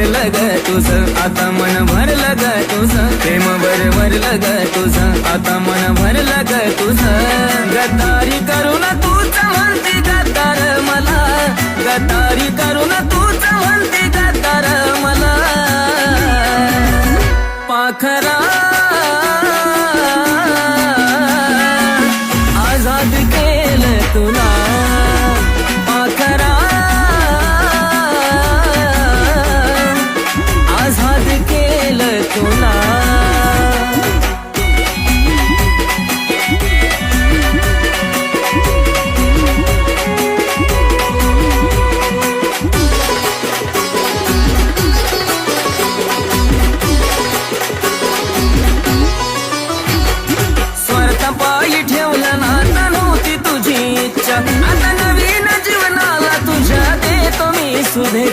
भरलं ग तुझं. आता मन भरलं ग तुझं. प्रेम भर भरलं ग तुझं. आता मन भरलं ग तुझं. गद्दारी ना तूच म्हणते गद्दार मला. गद्दारी ना तूच म्हणते गद्दार मला. पाखरा చేస్తున్నా आता नवीन जीवनाला तुझ्या देतो मी सुधे